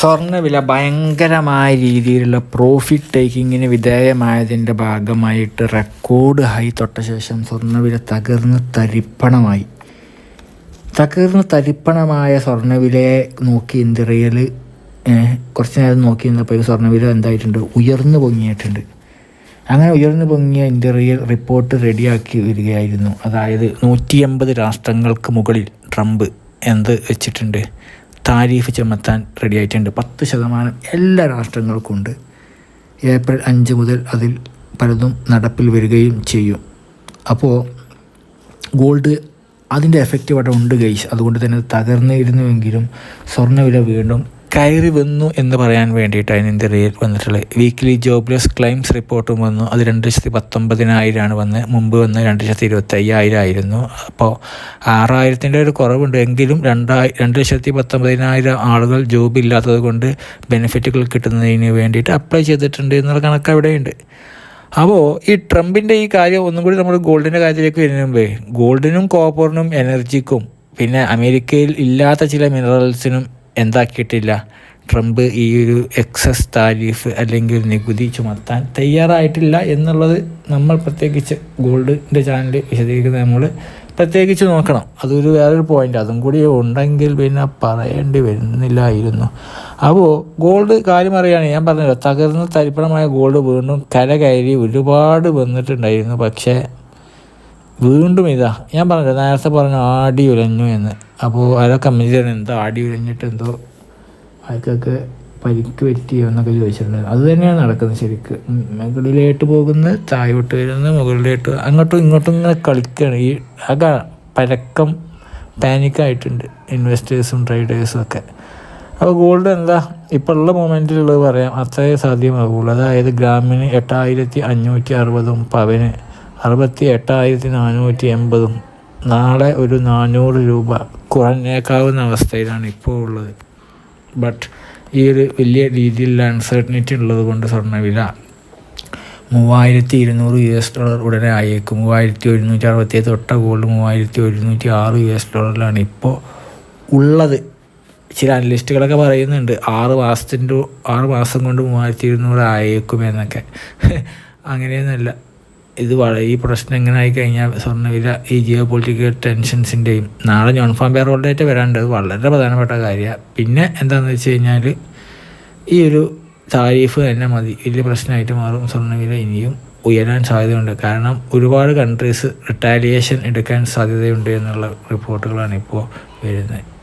സ്വർണവില ഭയങ്കരമായ രീതിയിലുള്ള പ്രോഫിറ്റ് ടേക്കിങ്ങിന് വിധേയമായതിന്റെ ഭാഗമായിട്ട് റെക്കോർഡ് ഹൈ തൊട്ട ശേഷം സ്വർണവില തകർന്ന് തരിപ്പണമായി. തകർന്ന് തരിപ്പണമായ സ്വർണവിലയെ നോക്കി ഇന്ത്യയിൽ കുറച്ച് നേരം നോക്കി നിന്നപ്പോൾ സ്വർണവില എന്തായിട്ടുണ്ട്? ഉയർന്നു പൊങ്ങിയിട്ടുണ്ട്. അങ്ങനെ ഉയർന്നു പൊങ്ങിയ ഇന്ത്യറിയൽ റിപ്പോർട്ട് റെഡിയാക്കി വരികയായിരുന്നു. അതായത് നൂറ്റി രാഷ്ട്രങ്ങൾക്ക് മുകളിൽ ട്രംപ് എന്ത് വെച്ചിട്ടുണ്ട്? താരീഫ് ചുമത്താൻ റെഡി ആയിട്ടുണ്ട്. പത്ത് ശതമാനം എല്ലാ രാഷ്ട്രങ്ങൾക്കും ഉണ്ട് ഏപ്രിൽ അഞ്ച് മുതൽ അതിൽ പലതും നടപ്പിൽ വരികയും ചെയ്യും. അപ്പോൾ ഗോൾഡ് അതിന്റെ എഫക്റ്റീവ് അവിടെ ഉണ്ട് ഗൈസ് അതുകൊണ്ട് തന്നെ തകർന്നിരുന്നുവെങ്കിലും സ്വർണവില വീണ്ടും കയറി വന്നു എന്ന് പറയാൻ വേണ്ടിയിട്ടാണ് ഇന്ത്യയിൽ വന്നിട്ടുള്ളത്. വീക്ക്ലി ജോബ്ലെസ് ക്ലെയിംസ് റിപ്പോർട്ടും വന്നു. അത് രണ്ട് ലക്ഷത്തി പത്തൊമ്പതിനായിരമാണ് വന്ന് മുമ്പ് വന്ന് രണ്ട് ലക്ഷത്തി ഇരുപത്തി അയ്യായിരം ആയിരുന്നു. അപ്പോൾ ആറായിരത്തിന്റെ ഒരു കുറവുണ്ട്. എങ്കിലും രണ്ടായി രണ്ട് ലക്ഷത്തി പത്തൊമ്പതിനായിരം ആളുകൾ ജോബ് ഇല്ലാത്തത് കൊണ്ട് ബെനിഫിറ്റുകൾ കിട്ടുന്നതിന് വേണ്ടിയിട്ട് അപ്ലൈ ചെയ്തിട്ടുണ്ട് എന്നുള്ള കണക്ക് അവിടെയുണ്ട്. അപ്പോൾ ഈ ട്രംപിന്റെ ഈ കാര്യം ഒന്നും കൂടി നമ്മൾ ഗോൾഡിന്റെ കാര്യത്തിലേക്ക് വരുന്ന മുമ്പേ ഗോൾഡിനും കോപ്പറിനും എനർജിക്കും പിന്നെ അമേരിക്കയിൽ ഇല്ലാത്ത ചില മിനറൽസിനും എന്താക്കിയിട്ടില്ല. ട്രംപ് ഈ ഒരു എക്സസ് താരിഫ് അല്ലെങ്കിൽ നികുതി ചുമത്താൻ തയ്യാറായിട്ടില്ല എന്നുള്ളത് നമ്മൾ പ്രത്യേകിച്ച് ഗോൾഡിന്റെ ചാനൽ വിശദീകരിക്കുന്നത് നമ്മൾ പ്രത്യേകിച്ച് നോക്കണം. അതൊരു വേറൊരു പോയിന്റ് അതും കൂടി ഉണ്ടെങ്കിൽ പിന്നെ പറയേണ്ടി വരുന്നില്ലായിരുന്നു. അപ്പോൾ ഗോൾഡ് കാര്യം അറിയാണ് ഞാൻ പറഞ്ഞല്ലോ തകർന്ന് തരിപ്പണമായ ഗോൾഡ് വീണ്ടും കര കയറി ഒരുപാട് വന്നിട്ടുണ്ടായിരുന്നു. പക്ഷേ വീണ്ടും ഇതാ ഞാൻ പറഞ്ഞത് നേരത്തെ പറഞ്ഞു ആടി ഉലഞ്ഞു എന്ന്. അപ്പോൾ അതൊക്കെ കമ്പനി എന്തോ ആടി ഉലഞ്ഞിട്ട് എന്തോ അയാൾക്കൊക്കെ പരിക്ക് പറ്റിയോ എന്നൊക്കെ ചോദിച്ചിട്ടുണ്ട്. അത് തന്നെയാണ് നടക്കുന്നത് ശരിക്ക്. മുകളിലേട്ട് പോകുന്ന താഴോട്ട് വരുന്ന മുകളിലേട്ട് അങ്ങോട്ടും ഇങ്ങോട്ടും ഇങ്ങനെ കളിക്കുകയാണ് ഈ ആകെ പരക്കം പാനിക്കായിട്ടുണ്ട് ഇൻവെസ്റ്റേഴ്സും ട്രേഡേഴ്സും ഒക്കെ. അപ്പോൾ ഗോൾഡ് എന്താ ഇപ്പോൾ ഉള്ള മൊമെന്റിലുള്ളത് പറയാം അത്രേ സാധ്യമാകുള്ളൂ അതായത് ഗ്രാമിന് എട്ടായിരത്തി അഞ്ഞൂറ്റി അറുപതും പവന് അറുപത്തി എട്ടായിരത്തി നാനൂറ്റി എൺപതും നാളെ ഒരു നാനൂറ് രൂപ കുറഞ്ഞേക്കാവുന്ന അവസ്ഥയിലാണ് ഇപ്പോൾ ഉള്ളത്. ബട്ട് ഈ ഒരു വലിയ രീതിയിലുള്ള അൺസർട്ടനിറ്റി ഉള്ളത് കൊണ്ട് സ്വർണവില മൂവായിരത്തി ഇരുന്നൂറ് യു എസ് ഡോളർ ഉടനെ ആയേക്കും. മൂവായിരത്തി ഒരുന്നൂറ്റി അറുപത്തി തൊട്ട ഗോൾഡ് മൂവായിരത്തി ഒരുന്നൂറ്റി ആറ് യു എസ് ഡോളറിലാണ് ഇപ്പോൾ ഉള്ളത്. ചില അനലിസ്റ്റുകളൊക്കെ പറയുന്നുണ്ട് ആറ് മാസത്തിന്റെ ആറ് മാസം കൊണ്ട് മൂവായിരത്തി ഇരുന്നൂറ് ആയേക്കും എന്നൊക്കെ. അങ്ങനെയൊന്നുമല്ല. ഇത് ഈ പ്രശ്നം എങ്ങനെ ആയി കഴിഞ്ഞാൽ സ്വർണവില ഈ ജിയോ പൊളിറ്റിക്കൽ ടെൻഷൻസിന്റെയും നാളെ നോൺ ഫാം ഹോൾഡായിട്ട് വരാണ്ട് വളരെ പ്രധാനപ്പെട്ട കാര്യമാണ് പിന്നെ എന്താണെന്ന് വെച്ച് കഴിഞ്ഞാൽ ഈ ഒരു താരീഫ് തന്നെ മതി. വലിയ പ്രശ്നമായിട്ട് മാറും സ്വർണവില ഇനിയും ഉയരാൻ സാധ്യതയുണ്ട്. കാരണം ഒരുപാട് കൺട്രീസ് റിട്ടാലിയേഷൻ എടുക്കാൻ സാധ്യതയുണ്ട് എന്നുള്ള റിപ്പോർട്ടുകളാണ് ഇപ്പോൾ വരുന്നത്.